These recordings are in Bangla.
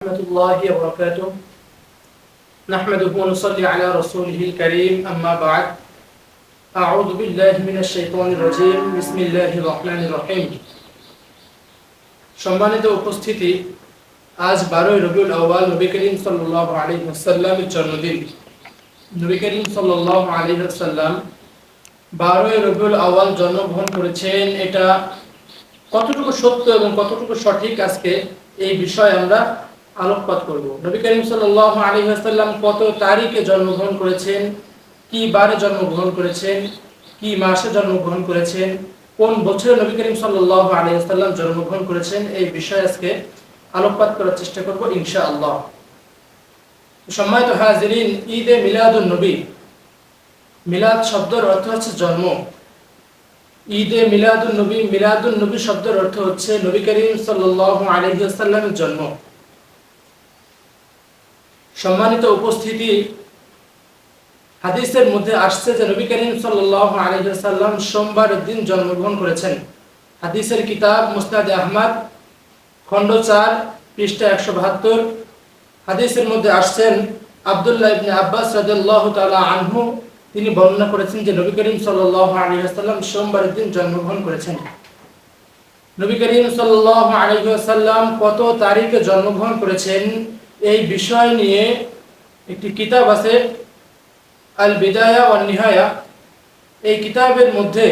ورحمة الله وبركاته نحمده ونصلي على رسوله الكريم أما بعد أعوذ بالله من الشيطان الرجيم بسم الله الرحمن الرحيم সম্মানিত উপস্থিতি আজ বারোই রবিউল আউয়াল নবী করিম সাল্লাহ আলী সাল্লামের জন্মদিন নবী করিম সাল্লাহ আলী সাল্লাম বারোই রবিউল আউয়াল জন্মগ্রহণ করেছেন এটা কতটুকু সত্য এবং কতটুকু সঠিক আজকে এই বিষয়ে আমরা আলোকপাত করব। নবী করিম সাল্লাহ আলী আসাল্লাম কত তারিখে জন্মগ্রহণ করেছেন? কি বারে জন্মগ্রহণ করেছেন? কি মাসে জন্মগ্রহণ করেছেন? কোন বছরে নবী করিম সাল্লাহ আলী আসাল্লাম জন্মগ্রহণ করেছেন? এই বিষয়ে আজকে আলোকপাত করার চেষ্টা করব ইনশা আল্লাহ সম্মানিত হাজিরিন, ঈদে মিলাদুন নবী। মিলাদ শব্দের অর্থ হচ্ছে জন্ম। ঈদে মিলাদুন নবী মিলাদুন নবী শব্দের অর্থ হচ্ছে নবী করিম সাল্লাল্লাহু আলাইহি ওয়াসাল্লামের জন্ম। সম্মানিত উপস্থিতি হাদিসের মধ্যে আসছে যে নবী করিম সাল্লাল্লাহু আলাইহি ওয়াসাল্লাম সোমবারের দিন জন্মগ্রহণ করেছেন। হাদিসের কিতাব মুস্তাদ আহমদ, খণ্ড চার, পৃষ্ঠা একশো বাহাত্তর। হাদিসের মধ্যে আসছেন আবদুল্লাহ ইবনে আব্বাস রাদিয়াল্লাহু তাআলা আনহু। তিনি বর্ণনা করেছেন যে নবী করিম সাল্লাল্লাহু আলাইহি ওয়াসাল্লাম সোমবারের দিন জন্মগ্রহণ করেছেন। নবী করিম সাল্লাল্লাহু আলাইহি ওয়াসাল্লাম কত তারিখে জন্মগ্রহণ করেছেন? এই বিষয় নিয়ে একটি কিতাব আছে আল বিদায়া ওয়ান নিহায়া। এই কিতাবের মধ্যে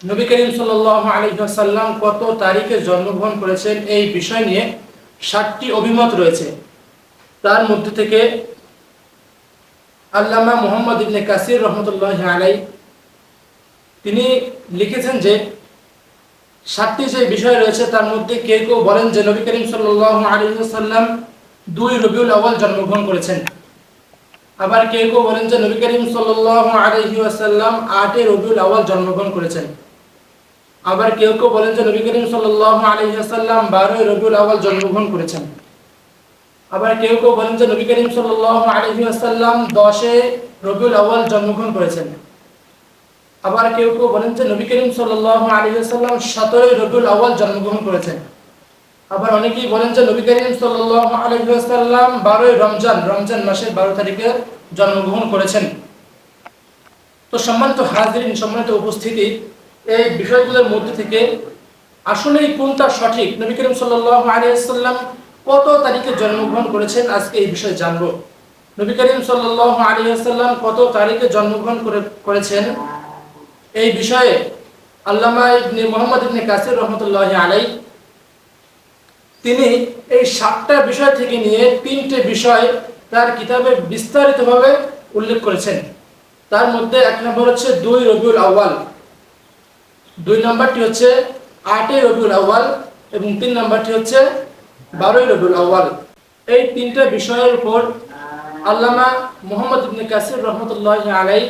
নবী করিম সাল্লাল্লাহু আলাইহি ওয়াসাল্লাম কত তারিখে জন্মগ্রহণ করেছেন এই বিষয় নিয়ে ষাটটি অভিমত রয়েছে। তার মধ্যে থেকে আল্লামা মোহাম্মদ ইবনে কাসির রহমতুল্লাহ আলাই তিনি লিখেছেন যে সাতটি যে বিষয় রয়েছে তার মধ্যে কেউ কেউ বলেন যে নবী করিম সাল্লাহ আলিহাল্লাম দুই রবিউল আওয়াল জন্মগ্রহণ করেছেন। আবার কেউ কেউ বলেন যে নবী করিম সাল্লাহ আলহি আসাল্লাম আটে রবিউল আওয়াল জন্মগ্রহণ করেছেন। আবার কেউ কেউ বলেন যে নবী করিম সাল্লাহ আলহি আসাল্লাম বারোই রবিউল আওয়াল জন্মগ্রহণ করেছেন। আবার কেউ কেউ বলেন যে নবী করিম সাল্লাহ আলহি আসাল্লাম দশে রবিউল আওয়াল জন্মগ্রহণ করেছেন। আবার কেউ কেউ বলেন যে নবী করিম সাল্লাহ আলহি সতেরোই রবিউল আওয়াল জন্মগ্রহণ করেছেন। আবার অনেকেই বলেন যে নবী করিম আসাল্লাম বারোই রমজান রমজান মাসের বারো তারিখে জন্মগ্রহণ করেছেন। তো সম্মানিত হাজিরিন, সম্মানিত উপস্থিতি, এই বিষয়গুলোর মধ্যে থেকে আসলেই কোনটা সঠিক? নবী করিম সাল্লাহ আলিয়াল্লাম কত তারিখে জন্মগ্রহণ করেছেন? আজকে এই বিষয়ে জানব। নবী করিম সাল্লাহ আলী আসাল্লাম কত তারিখে জন্মগ্রহণ করে, করেছেন? এই বিষয়ে আল্লামা ইবনে মোহাম্মদ ইবনে কাসির রহমতুল্লাহ আলাই তিনি এই সাতটা বিষয় থেকে নিয়ে তিনটে বিষয় তার কিতাবে বিস্তারিতভাবে উল্লেখ করেছেন। তার মধ্যে এক নম্বর হচ্ছে দুই রবিউল আউ্বাল দুই নম্বরটি হচ্ছে আটই রবিউল আউ্বাল এবং তিন নম্বরটি হচ্ছে বারোই রবিউল আউ্বাল এই তিনটা বিষয়ের উপর আল্লামা মোহাম্মদ ইবনে কাসির রহমতুল্লাহ আলাই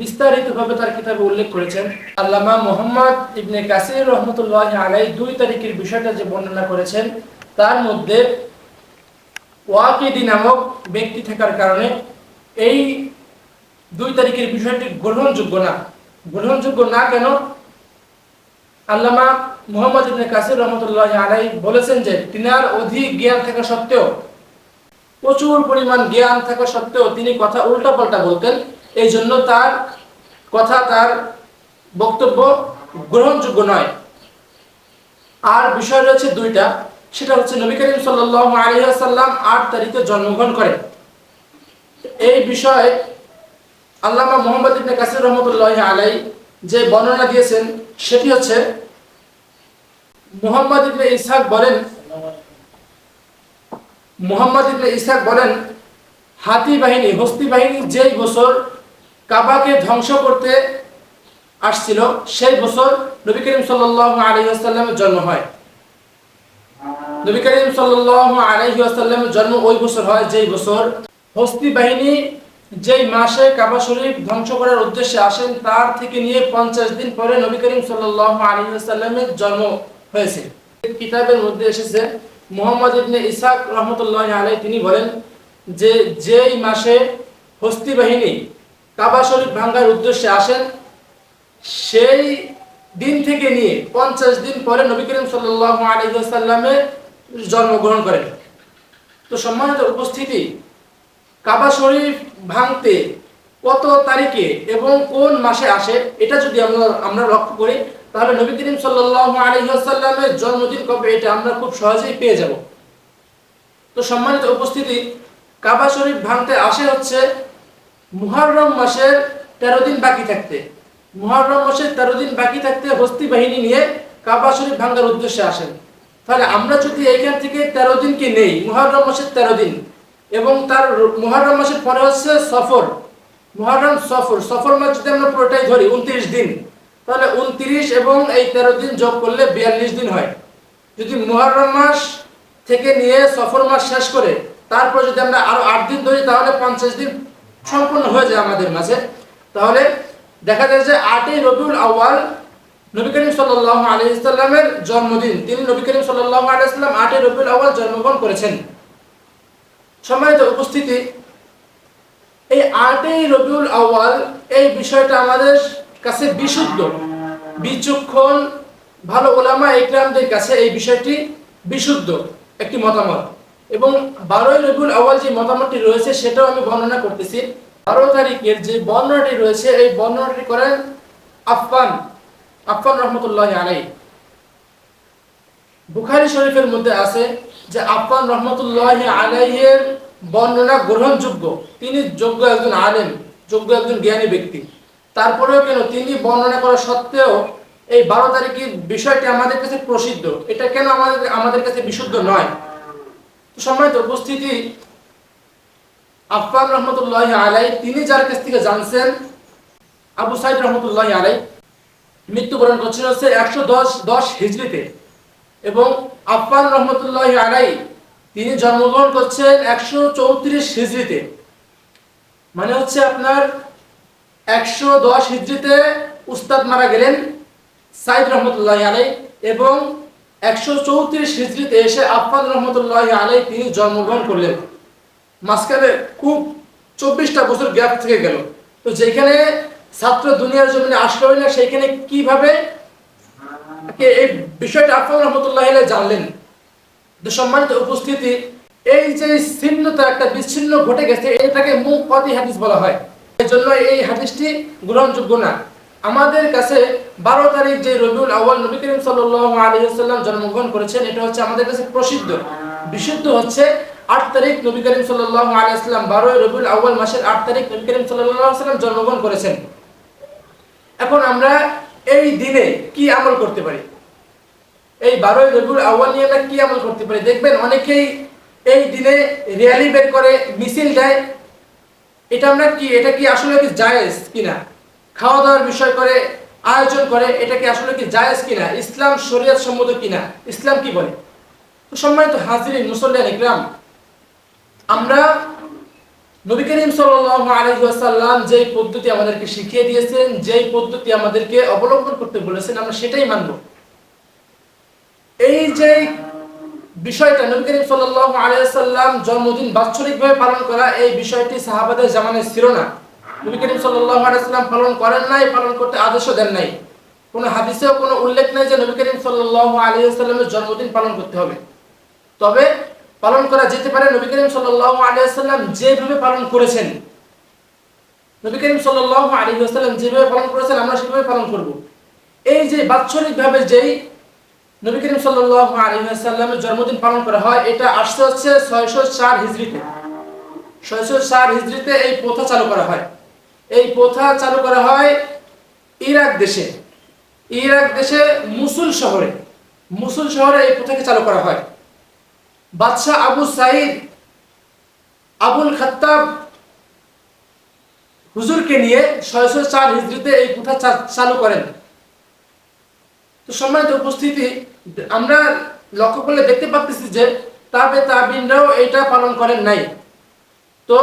বিস্তারিতভাবে তার কিতাবে উল্লেখ করেছেন। আল্লামা মোহাম্মদ ইবনে কাসির রহমতুল্লাহ আলাই দুই তারিখের বিষয়টা যে বর্ণনা করেছেন, তার মধ্যে ওয়াকিদি নামক ব্যক্তি থাকার কারণে এই দুই তারিখের বিষয়টি গ্রহণযোগ্য না। গ্রহণযোগ্য না কেন? আল্লামা মোহাম্মদ ইবনে কাসির রহমতুল্লাহ আলাই বলেছেন যে, তিনার অধিক জ্ঞান থাকা সত্ত্বেও, প্রচুর পরিমাণ জ্ঞান থাকা সত্ত্বেও তিনি কথা উল্টা পাল্টা বলতেন। এই জন্য তার কথা, তার বক্তব্য গ্রহণযোগ্য নয়। আর বিষয় রয়েছে দুইটা। সেটা হচ্ছে নবী করিম সাল্লাহ আট তারিখে জন্মগ্রহণ করেন। এই বিষয়ে আল্লামা মোহাম্মদ ইবনে কাসির রহমতুল্লাহ আলাই যে বর্ণনা দিয়েছেন, সেটি হচ্ছে মোহাম্মদ ইবনে ইসহাক বলেন, মোহাম্মদ ইবনে ইসহাক বলেন, হাতি বাহিনী, হস্তি বাহিনী যেই বছর কাবাকে ধ্বংস করতে আসছিল, সেই বছর নবী করিম সাল্লাহ আলহিহাস্লামের জন্ম হয়। নবী করিম সাল্লাহ আলহিহাস্লামের জন্ম ওই বছর হয়, যেই বছর হস্তি বাহিনী যেই মাসে কাবা শরীফ ধ্বংস করার উদ্দেশ্যে আসেন, তার থেকে নিয়ে পঞ্চাশ দিন পরে নবী করিম সাল্লাহ আলহিহাস্লামের জন্ম হয়েছে। কিতাবের মধ্যে এসেছে, মোহাম্মদ ইবনে ইসাক রহমতুল্লাহ আলাই তিনি বলেন যে যেই মাসে হস্তি বাহিনী কাবা শরীফ ভাঙ্গার উদ্দেশ্যে আসেন। সেই দিন থেকে নিয়ে পঞ্চাশ দিন পরে নবী করিম সাল্লাহ আলহিহাল্লামে জন্মগ্রহণ করেন। তো সম্মানিত উপস্থিতি, কাবা শরীফ ভাঙতে কত তারিখে এবং কোন মাসে আসে, এটা যদি আমরা আমরা লক্ষ্য করি, তাহলে নবী করিম সাল্লাল্লাহু আলাইহি ওয়াসাল্লামের জন্মদিন কবে, এটা আমরা খুব সহজেই পেয়ে যাব। তো সম্মানিত উপস্থিতি, কাবা শরীফ ভাঙতে আসে হচ্ছে মুহররম মাসের তেরো দিন বাকি থাকতে। মুহররম মাসের তেরো দিন বাকি থাকতে হস্তি বাহিনী নিয়ে কাবা শরীফ ভাঙার উদ্দেশ্যে আসেন। তাহলে আমরা যদি এইখান থেকে তেরো দিনকে নেই? মুহররম মাসের তেরো দিন। এবং তার মুহররম মাসের পরে হচ্ছে সফর। মুহররম সফর। সফর মাস যদি আমরা পুরোটাই ধরি, উনত্রিশ দিন। তাহলে উনত্রিশ এবং এই তেরো দিন যোগ করলে বিয়াল্লিশ দিন হয়। যদি মুহররম মাস থেকে নিয়ে সফর মাস শেষ করে, তারপর যদি আমরা আরও আট দিন ধরি, তাহলে পঞ্চাশ দিন সম্পূর্ণ হয়ে যায় আমাদের মাঝে। তাহলে দেখা যায় যে আটই রবিউল আউয়াল নবী করিম সাল্লাহ আলী ইসলামের জন্মদিন। তিনি নবী করিম সাল্লাহ আলী ইসলাম আটই রবিউল আউয়াল জন্মগ্রহণ করেছেন। সম্মানিত উপস্থিতি, এই আটই রবিউল আউয়াল এই বিষয়টা আমাদের কাছে বিশুদ্ধ। বিচক্ষণ ভালো ওলামা ইকরামদের কাছে এই বিষয়টি বিশুদ্ধ একটি মতামত। এবং বারোই রবিউল আউয়াল যে মতামতটি রয়েছে, সেটাও আমি বর্ণনা করতেছি। বারো তারিখের যে বর্ণনাটি রয়েছে, এই বর্ণনাটি করেন আফফান আফফান রহমতুল্লাহ আলাই বুখারী শরীফের মধ্যে আছে যে আফফান রহমতুল্লাহ আলাইয়ের বর্ণনা গ্রহণযোগ্য। তিনি যোগ্য একজন আলেম, যোগ্য একজন জ্ঞানী ব্যক্তি। তারপরেও কেন তিনি বর্ণনা করা সত্ত্বেও এই বারো তারিখের বিষয়টি আমাদের কাছে প্রসিদ্ধ? এটা কেন আমাদের আমাদের কাছে বিশুদ্ধ নয়? সম্মানিত উপস্থিতি, আফফান রহমতুল্লাহ আলাই তিনি যার কাছ থেকে জানছেন, আবু সাইদ রহমতুল্লাহ আলাই মৃত্যুবরণ করছেন হচ্ছে একশো দশ দশ হিজড়িতে। এবং আফফান রহমতুল্লাহ আলাই তিনি জন্মগ্রহণ করছেন একশো চৌত্রিশ হিজড়িতে। মানে হচ্ছে আপনার একশো দশ হিজড়িতে উস্তাদ মারা গেলেন সাইদ রহমতুল্লাহ আলাই এবং একশো চৌত্রিশ হিজড়িতে এসে আফফান রহমতুল্লাহ আলাই তিনি জন্মগ্রহণ করলেন। মাঝখানে খুব চব্বিশটা বছর গ্যাপ থেকে গেল। তো যেখানে ছাত্র দুনিয়ার জমিনে আসলো না, সেইখানে কীভাবে এই বিষয়টা আফান রহমতুল্লাহ আলাই জানলেন? সম্মানিত উপস্থিতি, এই যে ছিন্নতা একটা বিচ্ছিন্ন ঘটে গেছে, এটাকে মুখ হাদিস বলা হয়। এই জন্য এই হাদিসটি গ্রহণযোগ্য না। আমাদের কাছে বারো তারিখ যে রবিউল আউয়াল নবী করিম আলাইহি জন্মগ্রহণ করেছেন, এটা হচ্ছে আমাদের কাছে প্রসিদ্ধ। বিশুদ্ধ হচ্ছে আট তারিখ নবী করিম ওয়াসাল্লাম, বারোই রবিউল আউয়াল মাসের আট তারিখ নবী করিম ওয়াসাল্লাম জন্মগ্রহণ করেছেন। এখন আমরা এই দিনে কি আমল করতে পারি? এই বারোই রবিউল আউয়াল নিয়ে আমরা কি আমল করতে পারি? দেখবেন অনেকেই এই দিনে র্যালি বের করে, মিছিল দেয়। এটা আমরা কি, এটা কি আসলে কি জায়েজ কিনা? খাওয়া দাওয়ার বিষয় করে, আয়োজন করে, এটা কি আসলে কি জায়েজ কিনা? ইসলাম শরীয়ত সম্মত কিনা? ইসলাম কি বলে? সম্মানিত হাজিরিন, মুসল্লিয়ান ইকরাম, আমরা নবী করিম ওয়াসাল্লাম যেই পদ্ধতি আমাদেরকে শিখিয়ে দিয়েছেন, যেই পদ্ধতি আমাদেরকে অবলম্বন করতে বলেছেন, আমরা সেটাই মানব। এই যে বিষয়টা নবী করিম আলাইহি জন্মদিন বাৎসরিকভাবে পালন করা, এই বিষয়টি সাহাবাদের জামানায় ছিল না। নবী করিম সাল্লাল্লাহু আলাইহি ওয়াসাল্লাম পালন করেন নাই, পালন করতে আদেশও দেন নাই। কোনো হাদিসেও কোনো উল্লেখ নাই যে নবী করিম সাল্লাল্লাহু আলাইহি ওয়াসাল্লামের জন্মদিন পালন করতে হবে। তবে পালন করা যেতে পারে নবী করিম সাল্লাল্লাহু আলাইহি ওয়াসাল্লাম যেভাবে পালন করেছেন। নবী করিম সাল্লাল্লাহু আলাইহি ওয়াসাল্লাম যেভাবে পালন করেছেন, আমরা সেভাবে পালন করব। এই যে বাৎসরিকভাবে যেই নবী করিম সাল্লাল্লাহু আলাইহি ওয়াসাল্লামের জন্মদিন পালন করা হয়, এটা আসছে হচ্ছে 604 হিজরিতে 604 হিজরিতে এই প্রথা চালু করা হয়। এই প্রথা চালু করা হয় ইরাক দেশে। ইরাক দেশে মুসুল শহরে। মুসুল শহরে এই প্রথাকে চালু করা হয়। বাদশাহ আবু সাইদ আবুল খাত্তাব হুজুরকে নিয়ে ছয়শো চার হিজড়িতে এই প্রথা চালু করেন। তো সম্মানিত উপস্থিতি, আমরা লক্ষ্য করলে দেখতে পাচ্ছি যে তাবে তাবিনরাও এটা পালন করেন নাই। তো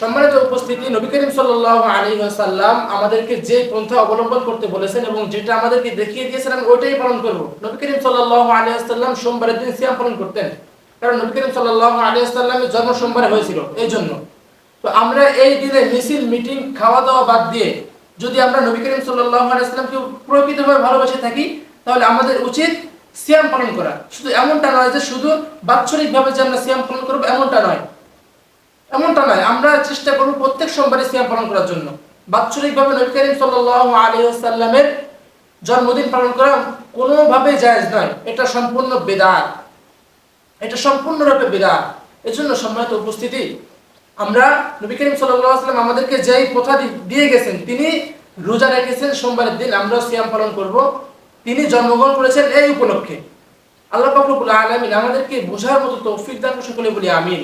সম্মানিত উপস্থিতি, নবী করিম সাল্লাল্লাহু আলাইহি ওয়াসাল্লাম আমাদেরকে যে পন্থা অবলম্বন করতে বলেছেন এবং যেটা আমাদেরকে দেখিয়ে দিয়েছেন, আমি ওইটাই পালন করব। নবী করিম সাল্লাল্লাহু আলাইহি ওয়াসাল্লাম সোমবারের দিন সিয়াম পালন করতেন। কারণ নবী করিম আলাইহি ওয়াসাল্লামের জন্ম সোমবারে হয়েছিল, এই জন্য। তো আমরা এই দিনে মিছিল, মিটিং খাওয়া দাওয়া বাদ দিয়ে যদি আমরা নবী করিম আলাইহি ওয়াসাল্লামকে প্রকৃতভাবে ভালোবেসে থাকি, তাহলে আমাদের উচিত সিয়াম পালন করা। শুধু এমনটা নয় যে শুধু বাৎসরিকভাবে যে আমরা সিয়াম পালন করব, এমনটা নয়। এমনটা নয়। আমরা চেষ্টা করব প্রত্যেক সোমবারে সিয়াম পালন করার জন্য। বাৎসরিকভাবে নবী করিম সাল্লাল্লাহু আলাইহি ওয়াসাল্লামের জন্মদিন পালন করা কোনোভাবে জায়জ নয়। এটা সম্পূর্ণ বেদাত। এটা সম্পূর্ণরূপে বেদাত। এজন্য সম্মানিত উপস্থিতি, আমরা নবী করিম সাল্লাম আমাদেরকে যেই প্রথা দিয়ে গেছেন, তিনি রোজা রেখেছেন সোমবারের দিন আমরা সিয়াম পালন করব। তিনি জন্মগ্রহণ করেছেন এই উপলক্ষে। আল্লাহ রব্বুল আলামিন আমাদেরকে বোঝার মতো তৌফিক দান সকলে বলি আমিন।